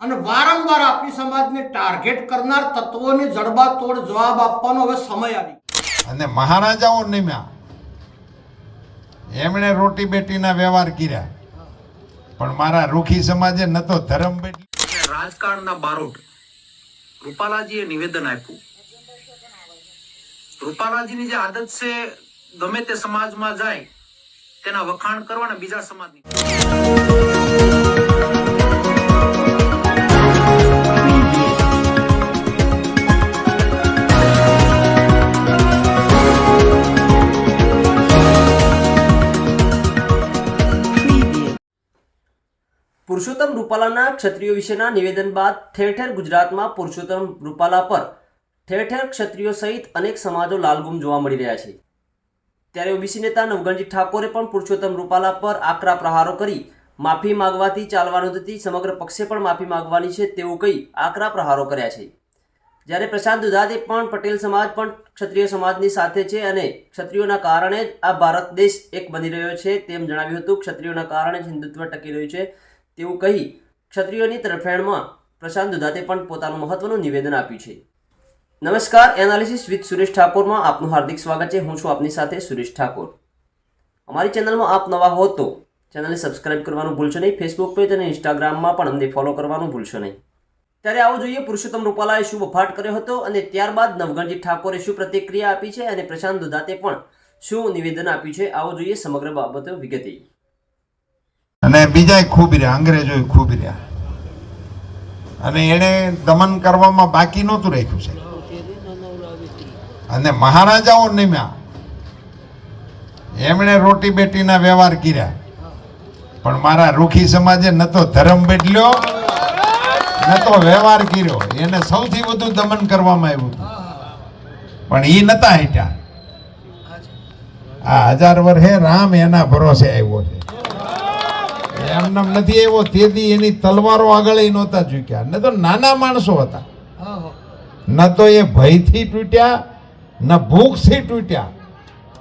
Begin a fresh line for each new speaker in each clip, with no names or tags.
અને વારંવાર આપણી સમાજને ટાર્ગેટ કરનાર તત્વોને જડબાતોડ જવાબ આપવાનો હવે સમય આવી
અને મહારાજાઓ નિમ્યા. એમણે રોટી બેટીના વ્યવહાર કર્યા. પણ મારા રૂખી સમાજે ન તો ધર્મ બેટી
રાજકારણના બારોટ રૂપાલાજીએ નિવેદન આપ્યું. રૂપાલાજીની જે આદત છે ગમે તે સમાજમાં જાય તેના વખાણ કરવા અને બીજા સમાજની
પુરુષોત્તમ રૂપાલાના ક્ષત્રિયો વિશેના નિવેદન બાદ ઠેર ઠેર ગુજરાતમાં પુરુષોત્તમ રૂપાલા પર ઠેર ઠેર ક્ષત્રિયો સહિત અનેક સમાજો લાલગુમ જોવા મળી રહ્યા છે. ત્યારે ઓબીસી નેતા નવગણજી ઠાકોરે પણ પુરુષોત્તમ રૂપાલા પર આકરા પ્રહારો કરી માફી માગવાથી ચાલવાનું થતી સમગ્ર પક્ષે પણ માફી માંગવાની છે તેવું કહી આકરા પ્રહારો કર્યા છે. જ્યારે પ્રશાંત દુધાતે પણ પટેલ સમાજ પણ ક્ષત્રિય સમાજની સાથે છે અને ક્ષત્રિયોના કારણે જ આ ભારત દેશ એક બની રહ્યો છે તેમ જણાવ્યું હતું. ક્ષત્રિયોના કારણે જ હિન્દુત્વ ટકી રહ્યું છે. તેવું કહી, ક્ષત્રિયોની તરફેણમાં પ્રશાંત દુધાતે પણ પોતાનું મહત્વનું નિવેદન આપ્યું છે. નમસ્કાર, એનાલિસિસ વિથ સુરેશ ઠાકોરમાં આપનું હાર્દિક સ્વાગત છે. હું છું આપની સાથે સુરેશ ઠાકોર. અમારી ચેનલમાં આપ નવા હો તો ચેનલને સબસ્ક્રાઇબ કરવાનું ભૂલશો નહીં. ફેસબુક પેજ અને ઇન્સ્ટાગ્રામમાં પણ અમને ફોલો કરવાનું ભૂલશો નહીં. ત્યારે આવો જોઈએ, પુરુષોત્તમ રૂપાલાએ શું વફાટ કર્યો હતો અને ત્યારબાદ નવગણજી ઠાકોરે શું પ્રતિક્રિયા આપી છે અને પ્રશાંત દુધાતે પણ શું નિવેદન આપ્યું છે, આવો જોઈએ સમગ્ર બાબતો વિગતે.
અને બીજા ખૂબ રહ્યા, અંગ્રેજોય ખૂબ રહ્યા. અને એણે દમન કરવામાં બાકી નહોતું રાખ્યું છે અને મહારાજાઓ નિમ્યા. એમણે રોટી બેટીના વ્યવહાર કર્યા. પણ મારા રૂખી સમાજે ન તો ધર્મ બેટલ્યો ન તો વ્યવહાર કર્યો. એને સૌથી વધુ દમન કરવામાં આવ્યું પણ એ નતા હટ્યા. આ હજાર વર્ષે રામ એના ભરોસે આવ્યો છે. એમને નથી એવો તેથી એની તલવારો આગળ નહોતા ઝૂક્યા. ન તો નાના માણસો હતા. ન તો એ ભયથી તૂટ્યા ન ભૂખથી તૂટ્યા.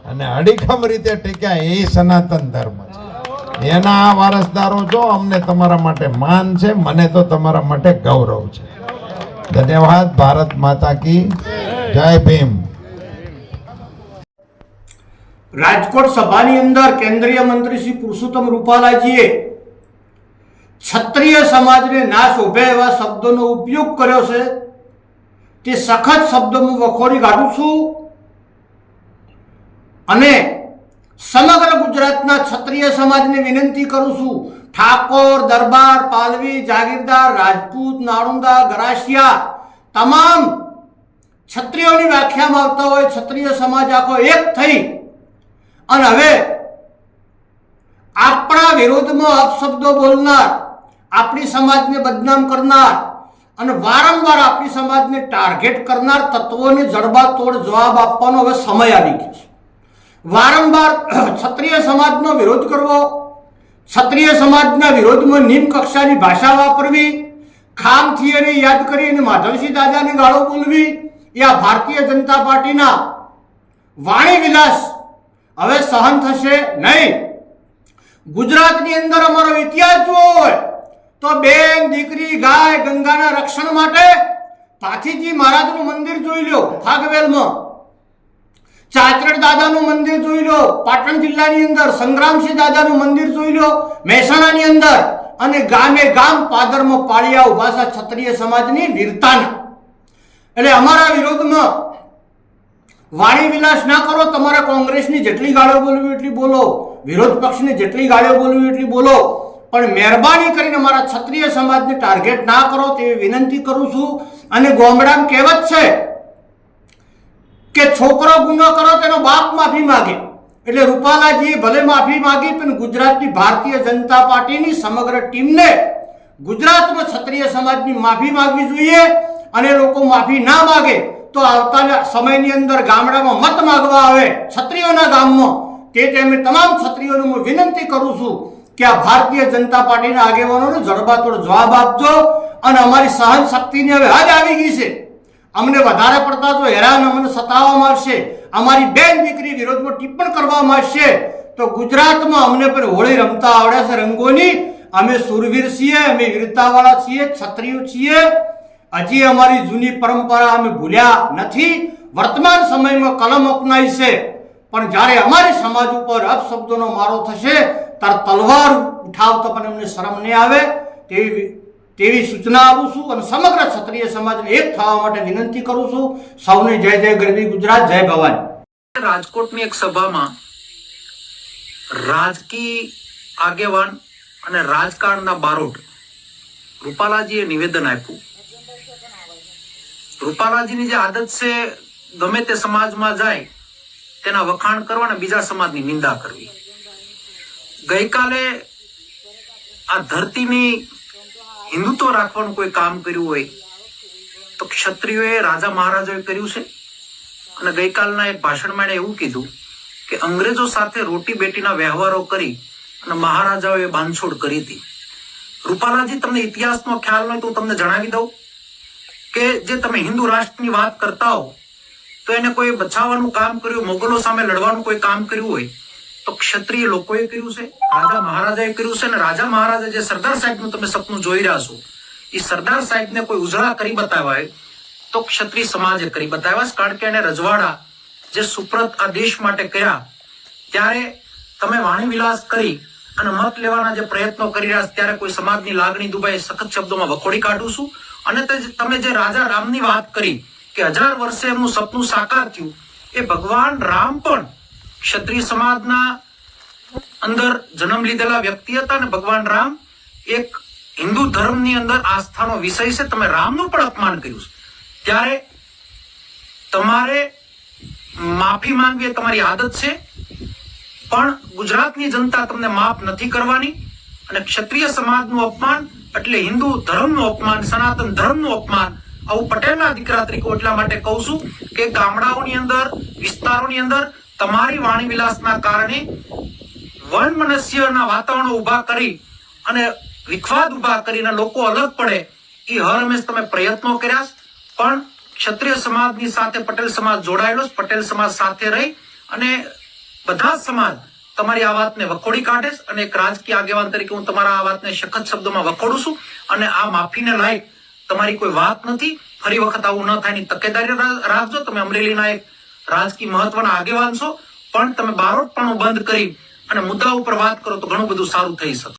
અને અડીખમ રીતે ટેક્યા એ સનાતન ધર્મ છે. એના આ વારસદારો જો અમને તમારા માટે માન છે મને તો તમારા માટે ગૌરવ છે. ધન્યવાદ ભારત માતા કી જય ભીમ.
રાજકોટ સભાની અંદર કેન્દ્રીય મંત્રી શ્રી પુરુષોત્તમ રૂપાલાજીએ ક્ષત્રિય સમાજને ના શોભે એવા શબ્દોનો ઉપયોગ કર્યો છે. તે સખત શબ્દો હું વખોડી કાઢું છું. અને સમગ્ર ગુજરાતના ક્ષત્રિય સમાજને વિનંતી કરું છું. ઠાકોર, દરબાર, પાલવી, જાગીરદાર, રાજપૂત, નાળુંદા, ગરાસિયા, તમામ ક્ષત્રિયોની વ્યાખ્યામાં આવતા હોય, ક્ષત્રિય સમાજ આખો એક થઈ. અને હવે વિરોધમાં અપશબ્દો બોલનાર, આપણી સમાજને બદનામ કરનાર અને વારંવાર આપણી સમાજને ટાર્ગેટ કરનાર તત્વોને જડબાતોડ જવાબ આપવાનો હવે સમય આવી ગયો છે. વારંવાર ક્ષત્રિય સમાજનો વિરોધ કરવો, ક્ષત્રિય સમાજના વિરોધમાં નિમ્ન કક્ષાની ભાષા વાપરવી ખામ થિયરી યાદ કરીને માધવસિંહ દાદાને ગાળો બોલવી, એ આ ભારતીય જનતા પાર્ટીના વાણી વિલાસ હવે સહન થશે નહીં. ગુજરાતની અંદર અમારો ઇતિહાસ જોવો હોય, તો બેન, દીકરી, ગાય, ગંગાના રક્ષણ માટે પાથીજી મહારાજનું મંદિર જોઈ લો ફાગવેલમાં ચાચરડ દાદાનું મંદિર જોઈ લો પાટણ જિલ્લાની અંદર સંગ્રામસિંહ દાદાનું મંદિર જોઈ લો મહેસાણાની અંદર અને ગામે ગામ પાદરમાં પાળિયા ઉભાસા ક્ષત્રિય સમાજની વીરતાના. એટલે અમારા વિરોધમાં વાણી વિલાસ ના કરો, તમારે કોંગ્રેસની જેટલી ગાળો બોલવી એટલી બોલો. વિરોધ પક્ષને જેટલી ગાળો બોલવી એટલી બોલો. પણ મહેરબાની કરીને મારા ક્ષત્રિય સમાજને ટાર્ગેટ ના કરો તેવી વિનંતી કરું છું. અને ગોમડામ કહેવત છે કે છોકરો ગુનો કરો તેનો બાપ માફી માગે. એટલે રૂપાલાજીએ ભલે માફી માગી, પણ ગુજરાતની ભારતીય જનતા પાર્ટીની સમગ્ર ટીમને ગુજરાતમાં ક્ષત્રિય સમાજની માફી માંગવી જોઈએ. અને લોકો માફી ના માગે, તો આવતા સમયની અંદર ગામડામાં મત માગવા આવે, ક્ષત્રિયોના ગામમાં. તે ટાઈમે તમામ ક્ષત્રિયોને હું વિનંતી કરું છું કે આ ભારતીય જનતા પાર્ટીના આગેવાનોને જડબાતોડ જવાબ આપજો અને અમારી સહન શક્તિની હવે હદ આવી ગઈ છે. અમને વધારે પડતા તો હેરાન અમને સતાવવામાં આવશે અમારી બેન દીકરી વિરોધમાં ટિપ્પણ કરવામાં આવશે તો ગુજરાતમાં અમને પણ હોળી રમતા આવડે છે રંગોની. અમે સુરવીર છીએ, અમે વીરતાવાળા છીએ, ક્ષત્રિયો છીએ. હજી અમારી જૂની પરંપરા અમે ભૂલ્યા નથી. વર્તમાન સમયમાં કલમ અપનાવી છે. પણ જ્યારે અમારી સમાજ ઉપર અપશબ્દોનો મારો થશે ત્યારે તલવાર ઉઠાવતા પણ એમને શરમ નહીં આવે. તેવી તેવી સૂચના આપું છું અને સમગ્ર ક્ષત્રિય સમાજને એક થવા માટે વિનંતી કરું છું. સૌને જય જય ગરવી ગુજરાત, જય ભવાની
રાજકોટની એક સભામાં રાજકીય આગેવાન અને રાજકારણના બારોટ રૂપાલાજીએ નિવેદન આપ્યું. રૂપાલાજીની જે આદત છે, ગમે તે સમાજમાં જાય તેના વખાણ કરવા અને બીજા સમાજની નિંદા કરવી. ગઈકાલે આ ધરતીની હિન્દુત્વ રાખવાનું કોઈ કામ કર્યું હોય તો ક્ષત્રિયોએ રાજા મહારાજાએ કર્યું છે. અને ગઈકાલના એક ભાષણમાં એણે એવું કીધું કે અંગ્રેજો સાથે રોટી બેટીના વ્યવહારો કરી અને મહારાજાઓએ બાંધછોડ કરી હતી. રૂપાલાજી, તમને ઇતિહાસનો ખ્યાલ હોય તો તમને જણાવી દઉં કે જે તમે હિન્દુ રાષ્ટ્રની વાત કરતા હો તો એને કોઈ બચાવવાનું કામ કર્યું, મોગલો સામે લડવાનું કોઈ કામ કર્યું હોય, તો ક્ષત્રિય લોકોએ કર્યું છે, રાજા મહારાજાએ કર્યું છે, અને રાજા મહારાજા જે સરદાર સાહેબનું તમે સપનું જોઈ રહ્યા છો એ સરદાર સાહેબને કોઈ ઉજળા કરી બતાવ્યા, તો ક્ષત્રિય સમાજે કરી બતાવ્યા. કારણ કે એને રજવાડા જે સુપ્રત આ દેશ માટે કર્યા, ત્યારે તમે વાણી વિલાસ કરી અને મત લેવાના જે પ્રયત્નો કરી રહ્યા ત્યારે કોઈ સમાજની લાગણી દુભાઈ સખત શબ્દોમાં વખોડી કાઢું છું અને તમે જે રાજા રામની વાત કરી કે હજાર વર્ષે એમનું સપનું સાકાર થયું, એ ભગવાન રામ પણ ક્ષત્રિય સમાજના અંદર જન્મ લીધેલા વ્યક્તિ હતા અને ભગવાન રામ, એક હિન્દુ ધર્મની અંદર આસ્થાનો વિષય છે, તમે રામનું પણ અપમાન કર્યું છે. ત્યારે તમારે માફી માંગવી તમારી આદત છે, પણ ગુજરાતની જનતા તમને માફ નથી કરવાની અને ક્ષત્રિય સમાજનું અપમાન એટલે હિન્દુ ધર્મનું અપમાન, સનાતન ધર્મનું અપમાન આવું પટેલના દીકરા તરીકે એટલા માટે કહું છું કે ગામડાઓની અંદર, વિસ્તારોની અંદર તમારી વાણી વિલાસના કારણે વન મનસ્યના વાતાવરણો ઊભા કરી અને વિખવાદ ઊભા કરીને લોકો અલગ પડે, એ હર હંમેશ તમે પ્રયત્નો કર્યા પણ ક્ષત્રિય સમાજની સાથે પટેલ સમાજ જોડાયેલો પટેલ સમાજ સાથે રહી અને બધા સમાજ તમારી આ વાતને વખોડી કાઢે અને એક રાજકીય આગેવાન તરીકે હું તમારા આ વાતને સખત શબ્દોમાં વખોડું છું અને આ માફીને લાયક તમારી કોઈ વાત નથી, ફરી વખત આવું ન થાય તકેદારી રાખજો. તમે અમરેલીના એક રાજકીય મહત્વના આગેવાન છો, પણ તમે બારોટપણું બંધ કરી અને મુદ્દા ઉપર વાત કરો તો ઘણું બધું સારું થઈ શકે.